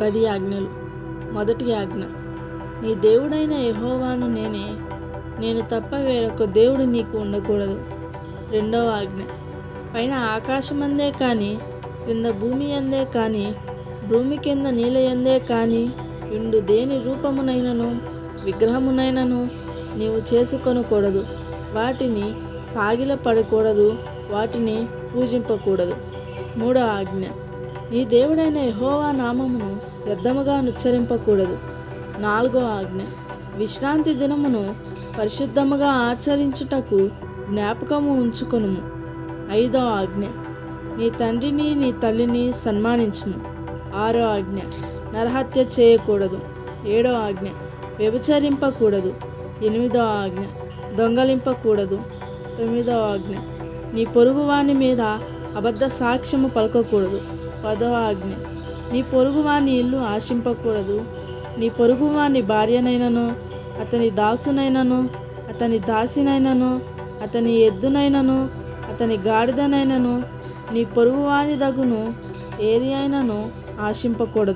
పది ఆజ్ఞలు. మొదటి ఆజ్ఞ నీ దేవుడైన యహోవాను నేనే నేను తప్ప వేరొక దేవుడు నీకు ఉండకూడదు. రెండవ ఆజ్ఞ పైన ఆకాశమందే కానీ కింద భూమి అందే కానీ భూమి కింద నీళ్ళ ఎందే కానీ ఇండు దేని రూపమునైనను విగ్రహమునైనను నీవు చేసుకొనకూడదు. వాటిని సాగిలపడకూడదు వాటిని పూజింపకూడదు. మూడో ఆజ్ఞ నీ దేవుడైన యహోవా నామమును వ్యర్థముగా నుచ్చరింపకూడదు. నాలుగో ఆజ్ఞ. విశ్రాంతి దినమును పరిశుద్ధముగా ఆచరించుటకు జ్ఞాపకము ఉంచుకొనుము. ఐదో ఆజ్ఞ. నీ తండ్రిని నీ తల్లిని సన్మానించుము. ఆరో ఆజ్ఞ. నరహత్య చేయకూడదు. ఏడో ఆజ్ఞ. వ్యభిచరింపకూడదు. ఎనిమిదో ఆజ్ఞ. దొంగలింపకూడదు. తొమ్మిదో ఆజ్ఞ. నీ పొరుగువాని మీద అబద్ధ సాక్ష్యము పలకకూడదు. పదవ ఆజ్ఞ నీ పొరుగువాని ఇల్లు ఆశింపకూడదు. నీ పొరుగువాని భార్యనైనను అతని దాసునైనను అతని దాసినైనను అతని ఎద్దునైనను అతని గాడిదనైనను నీ పొరుగువాని దగును ఏది అయినను ఆశింపకూడదు.